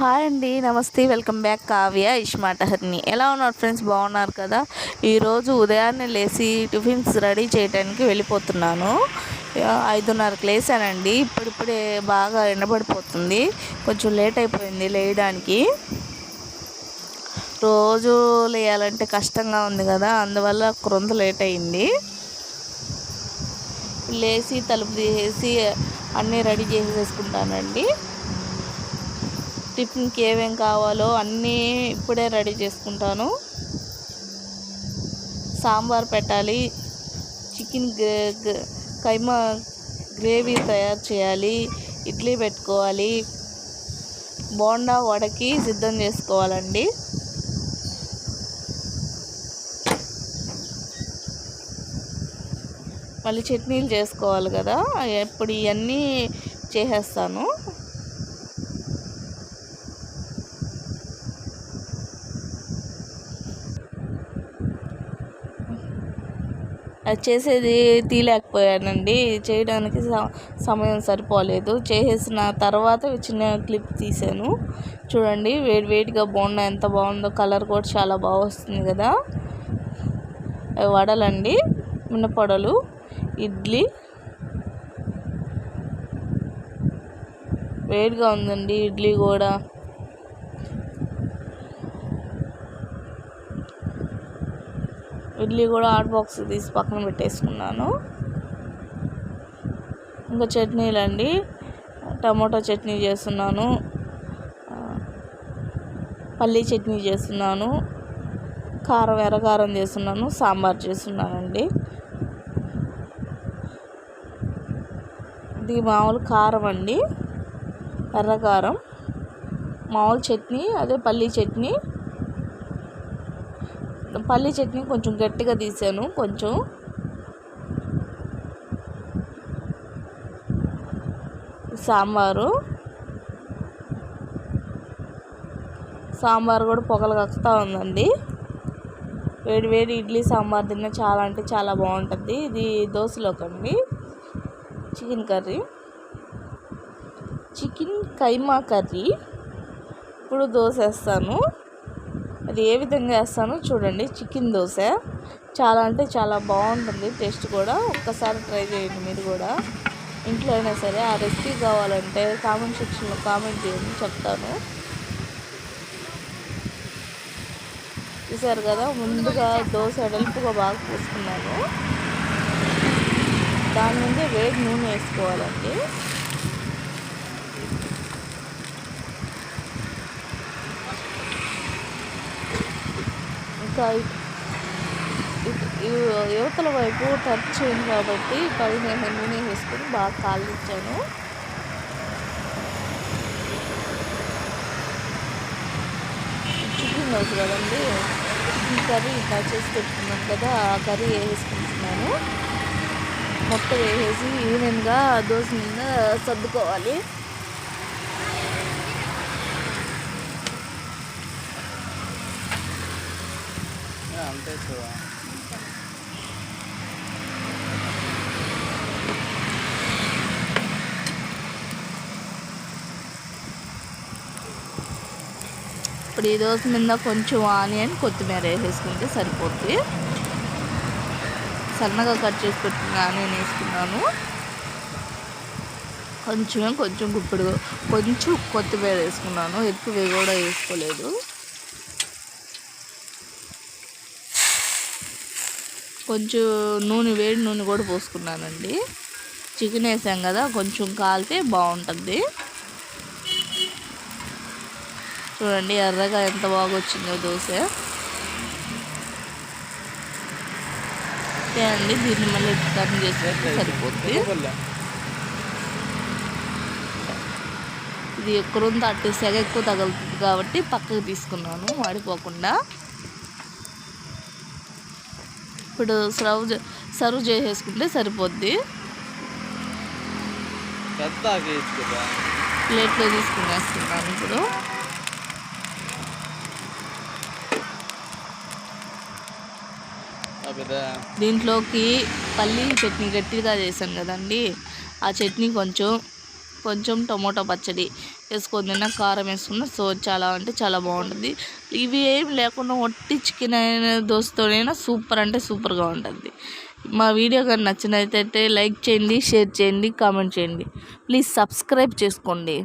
Hi అండి నమస్తే welcome back Kavya ఇష్మాటహర్ని ఎలా ఉన్నారు ఫ్రెండ్స్? బాగున్నారు కదా? ఈరోజు ఉదయాన్నే లేచి టిఫిన్స్ రెడీ చేయడానికి వెళ్ళిపోతున్నాను. ఐదున్నరకు లేసానండి. ఇప్పుడిప్పుడే బాగా ఎండబడిపోతుంది. కొంచెం లేట్ అయిపోయింది లేయడానికి. రోజు లేయాలంటే కష్టంగా ఉంది కదా అందువల్ల కొంత లేట్ అయింది. లేచి తలుపు తీసేసి అన్నీ రెడీ చేసేసుకుంటానండి. టిఫిన్కి ఏమేం కావాలో అన్నీ ఇప్పుడే రెడీ చేసుకుంటాను. సాంబార్ పెట్టాలి చికెన్ కైమా గ్రేవీ తయారు చేయాలి ఇడ్లీ పెట్టుకోవాలి. బోండా వడకి సిద్ధం చేసుకోవాలండి. మళ్ళీ చట్నీలు చేసుకోవాలి కదా ఇప్పుడు ఇవన్నీ చేసేస్తాను. అది చేసేది తీయలేకపోయానండి. చేయడానికి స- సమయం సరిపోలేదు. చేసేసిన తర్వాత చిన్న క్లిప్ తీసాను చూడండి వేడి వేడిగా బాగున్నా ఎంత బాగుందో కలర్ కూడా చాలా బాగా వస్తుంది కదా. వడలండి మినపొడలు ఇడ్లీ. వేడిగా ఉందండి ఇడ్లీ కూడా. ఇడ్లీ కూడా హాట్ బాక్స్ తీసి పక్కన పెట్టేసుకున్నాను. ఇంకా చట్నీలండి. టమాటో చట్నీ చేస్తున్నాను. పల్లీ చట్నీ చేస్తున్నాను. కారం ఎర్రకారం చేస్తున్నాను. సాంబార్ చేస్తున్నానండి. ఇది మామూలు కారం అండి. ఎర్రకారం. మామూలు చట్నీ అదే పల్లీ చట్నీ. పల్లీ చట్నీ కొంచెం గట్టిగా తీసాను కొంచెం. సాంబారు. సాంబార్ కూడా పొగలు కక్కుతా ఉందండి. వేడి వేడి ఇడ్లీ సాంబార్ తిన్న చాలా అంటే చాలా బాగుంటుంది. ఇది దోశలోకండి chicken curry. Chicken keema curry. ఇప్పుడు దోశ వేస్తాను. అది ఏ విధంగా వేస్తానో చూడండి. చికెన్ దోశ. చాలా అంటే చాలా బాగుంటుంది. టేస్ట్ కూడా ఒక్కసారి ట్రై చేయండి మీరు కూడా. ఇంట్లో అయినా సరే ఆ రెసిపీ కావాలంటే కామెంట్ సెక్షన్లో కామెంట్ చేయండి చెప్తాను. చూసారు కదా ముందుగా దోశ ఎడల్పుగా బాగా పూసుకున్నాను దాని ముందే వేడి నూనె వేసుకోవాలండి. ఇంకా యువతల వైపు టచ్ చేయండి కాబట్టి పైన నూనె వేసుకొని బాగా కాలిచ్చాను చికెన్ రోజు కదండి. కర్రీ ఇలా చేసి పెట్టుకున్నాను కదా ఆ కర్రీ వేసుకుంటున్నాను మొత్తం వేసేసి ఈవెన్గా దోశ మీద సర్దుకోవాలి. అంతే చూడ ఇప్పుడు ఈ దోశ మీద కొంచెం ఆనియన్ కొత్తిమీర వేసేసుకుంటే సరిపోద్ది. సన్నగా కట్ చేసి పెట్టుకున్న ఆనియన్ వేసుకున్నాను. కొంచెం కొంచెం గుప్పుడు కొంచెం కొత్తిమీర వేసుకున్నాను. ఎక్కువ కూడా వేసుకోలేదు. కొంచెం నూనె వేడి నూనె కూడా పోసుకున్నానండి. చికెన్ వేసాం కదా కొంచెం కాలితే బాగుంటుంది. చూడండి ఎర్రగా ఎంత బాగా వచ్చిందో దోశ. ఓకే అండి దీన్ని మళ్ళీ టర్న్ చేసినట్టు సరిపోతుంది ఇది ఎక్కడుందో అట్టేసాక ఎక్కువ తగులుతుంది కాబట్టి పక్కకు తీసుకున్నాను వాడిపోకుండా. ఇప్పుడు సర్వ్ సర్వ్ చేసేసుకుంటే సరిపోద్ది. ప్లేట్లో తీసుకునేస్తున్నాను ఇప్పుడు. దీంట్లోకి పల్లీ చట్నీ గట్టిగా చేసాం కదండి. ఆ చట్నీ కొంచెం కొంచెం టమోటా పచ్చడి వేసుకొని తిన్నా కారం వేసుకున్న సో చాలా అంటే చాలా బాగుంటుంది. ఇవి ఏం లేకుండా ఒట్టి చికెన్ దోశతోనైనా సూపర్ అంటే సూపర్గా ఉంటుంది. మా వీడియో కానీ నచ్చినట్లయితే లైక్ చేయండి షేర్ చేయండి కామెంట్ చేయండి. ప్లీజ్ సబ్స్క్రైబ్ చేసుకోండి.